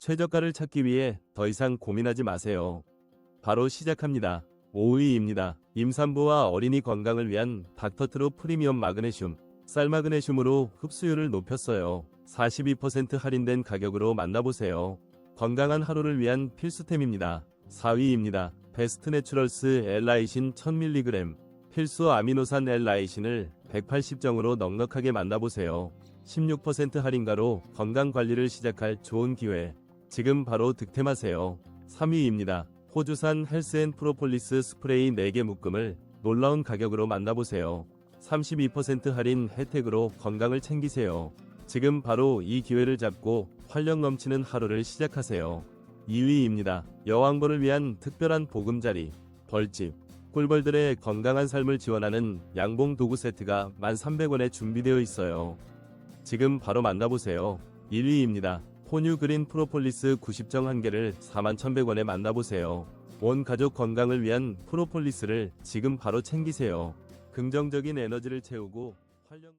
최저가를 찾기 위해 더 이상 고민하지 마세요. 바로 시작합니다. 5위입니다. 임산부와 어린이 건강을 위한 닥터트루 프리미엄 마그네슘. 쌀마그네슘으로 흡수율을 높였어요. 42% 할인된 가격으로 만나보세요. 건강한 하루를 위한 필수템입니다. 4위입니다. 베스트 내추럴스 엘라이신 1000mg. 필수 아미노산 엘라이신을 180정으로 넉넉하게 만나보세요. 16% 할인가로 건강 관리를 시작할 좋은 기회. 지금 바로 득템하세요. 3위입니다. 호주산 헬스앤 프로폴리스 스프레이 4개 묶음을 놀라운 가격으로 만나보세요. 32% 할인 혜택으로 건강을 챙기세요. 지금 바로 이 기회를 잡고 활력 넘치는 하루를 시작하세요. 2위입니다. 여왕벌을 위한 특별한 보금자리, 벌집, 꿀벌들의 건강한 삶을 지원하는 양봉 도구 세트가 1,300원에 준비되어 있어요. 지금 바로 만나보세요. 1위입니다. 포뉴 그린 프로폴리스 90정 한 개를 41,100원에 만나보세요. 온 가족 건강을 위한 프로폴리스를 지금 바로 챙기세요. 긍정적인 에너지를 채우고 활력